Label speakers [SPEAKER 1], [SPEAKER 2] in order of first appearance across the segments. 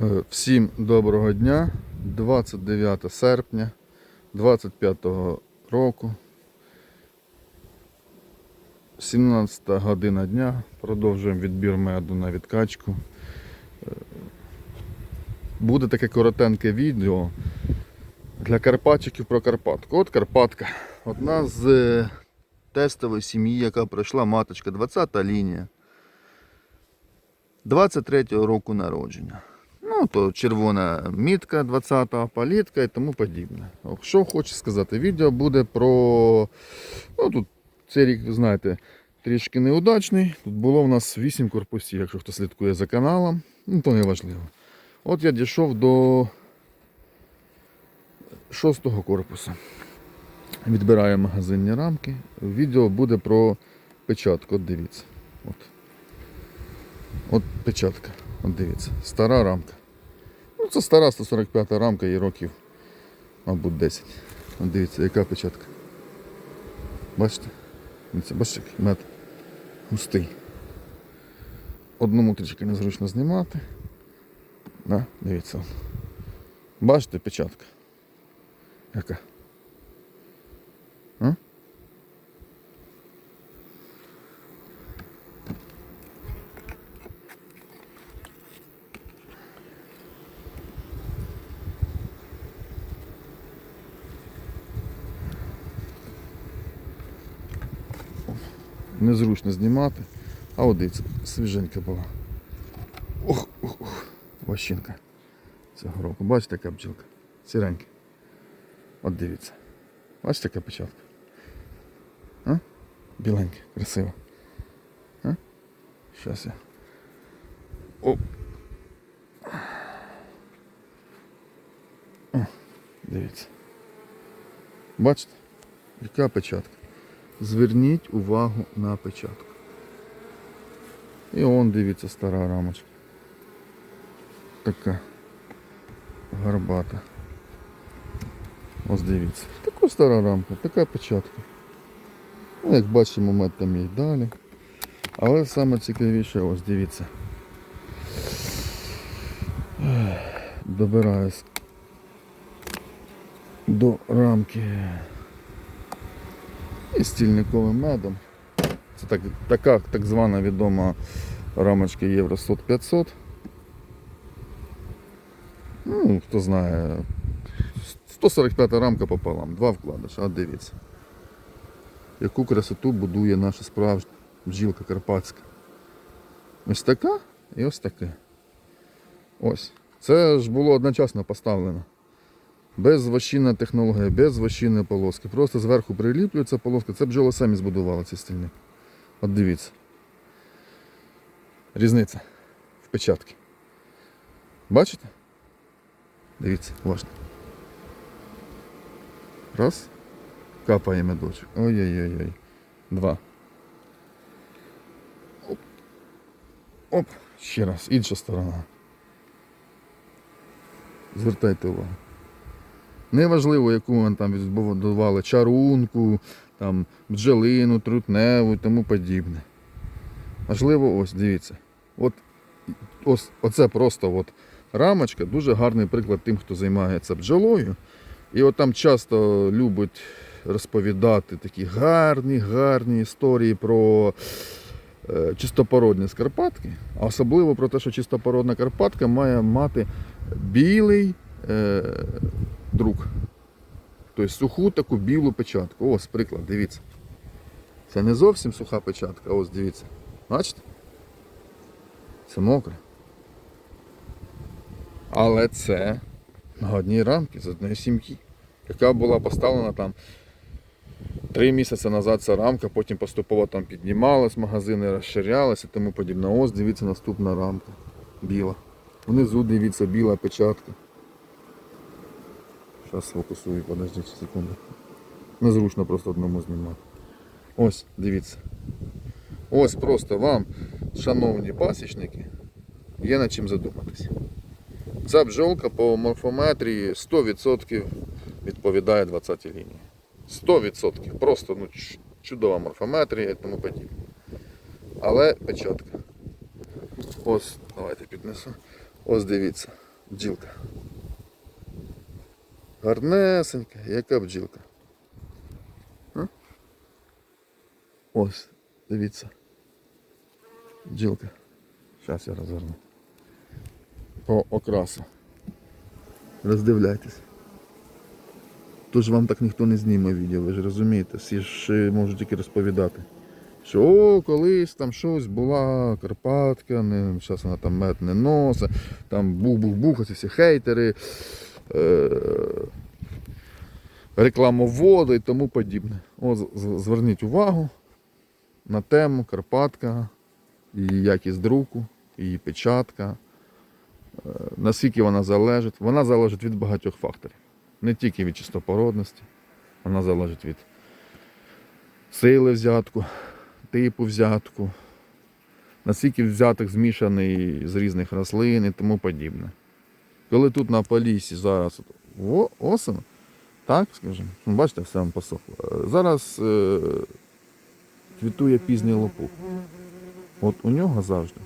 [SPEAKER 1] Е, Всім доброго дня. 29 серпня 25 року. 17 година дня. Продовжуємо відбір меду на відкачку. Е, Буде таке коротеньке відео для карпатчиків про Карпатку. От Карпатка. Одна з е, тестової сім'ї, яка пройшла маточка, 20 лінія. 23-го року народження. Ну, то червона мітка 20-го, палітка і тому подібне. Що хочу сказати, відео буде про. Ну, тут цей рік, знаєте, трішки неудачний. Тут було в нас 8 корпусів, якщо хто слідкує за каналом, ну то не важливо. От я дійшов до шостого корпусу. Відбираю магазинні рамки. Відео буде про печатку. От дивіться. От. От печатка. От дивіться. Стара рамка. Це стара 145 рамка, їй років, мабуть, 10. От дивіться, яка печатка. Бачите? Бачите, мед густий. Одному трішки незручно знімати. Да? Дивіться. Бачите печатка? Яка? А? Незручно знімати. А от дивіться, свіженька була. Ох, ох, ох, ващинка цього року. Бачите, яка бджілка? Сіренька. От дивіться. Бачите, яка печатка? А? Біленька, красиво. А? Щас я. Оп. О, дивіться. Бачите? Яка печатка? Зверніть увагу на печатку. І он дивіться стара рамочка. Така гарбата. Ось дивіться. Така стара рамка, така печатка. Ну, як бачимо, мед там є далі. Але саме цікавіше, ось дивіться. Добираюсь до рамки і стільниковим медом. Це так, така так звана відома рамочка Євро 500. Ну, хто знає, 145 рамка пополам, два вкладиші, а дивіться. Яку красоту будує наша справжня бджілка карпатська. Ось така і ось таке. Ось. Це ж було одночасно поставлено. Без технологія, без полоски. Просто зверху приліплюється полоска. Це бджоли самі збудували ці стільник. От дивіться. Різниця в печатці. Бачите? Дивіться, уважно. Раз. Капає медочок. Ой-ой-ой. Два. Оп. Оп. Ще раз. Інша сторона. Звертайте увагу. Неважливо, яку вони там відбудували чарунку, там, бджолину, трутневу і тому подібне. Важливо, ось, дивіться. От, ось, оце просто от рамочка, дуже гарний приклад тим, хто займається бджолою. І от там часто любить розповідати такі гарні, гарні історії про е, чистопородні скарпатки, а особливо про те, що чистопородна карпатка має мати білий е, друк. Тобто суху таку білу печатку. Ось приклад, дивіться. Це не зовсім суха печатка, ось дивіться. Бачите? Це мокре. Але це на одній рамці з одної сім'ї, яка була поставлена там три місяці назад ця рамка, потім поступово там піднімалась, магазини розширялися і тому подібне. Ось дивіться наступна рамка. Біла. Внизу дивіться біла печатка. Зараз сфокусую, подождіть секунду. Незручно просто одному знімати. Ось, дивіться. Ось просто вам, шановні пасічники, є над чим задуматися. Ця бджолка по морфометрії 100% відповідає 20 лінії. 100%. Просто ну, чудова морфометрія і тому подібне. Але печатка. Ось, давайте піднесу. Ось дивіться. Бджілка. Гарнесенька, яка бджілка. А? Ось, дивіться. Бджілка. Зараз я розверну. По окрасу. Роздивляйтесь. Тож вам так ніхто не зніме відео, ви ж розумієте, всі ж е, можуть тільки розповідати. Що о, колись там щось була Карпатка, не, зараз вона там мед не носить, там бух-бух-бух, ці всі хейтери, рекламоводи і тому подібне. О, зверніть увагу на тему Карпатка, її якість друку, її печатка, е, наскільки вона залежить. Вона залежить від багатьох факторів. Не тільки від чистопородності, вона залежить від сили взятку, типу взятку, наскільки взяток змішаний з різних рослин і тому подібне. Коли тут на Полісі зараз о, осень, так, скажімо, ну, бачите, все вам посохло. Е, Зараз е, квітує пізній лопух. От у нього завжди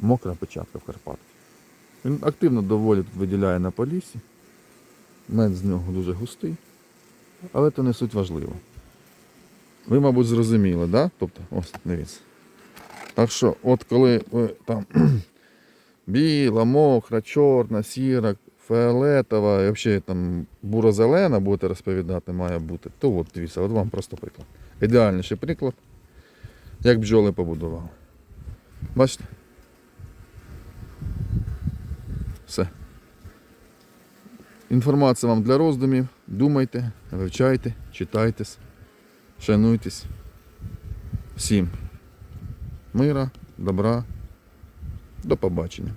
[SPEAKER 1] мокра печатка в Карпатці. Він активно доволі тут виділяє на Полісі. Мед з нього дуже густий, але це не суть важливо. Ви, мабуть, зрозуміли, да? Тобто, ось дивіться. Так що, от коли ви там біла, мокра, чорна, сіра, фіолетова, і взагалі там буро-зелена будете розповідати, має бути, то от дивіться, от вам просто приклад. Ідеальніший приклад, як бджоли побудували. Бачите? Все. Інформація вам для роздумів. Думайте, вивчайте, читайтесь, шануйтесь. Всім мира, добра, до побачення.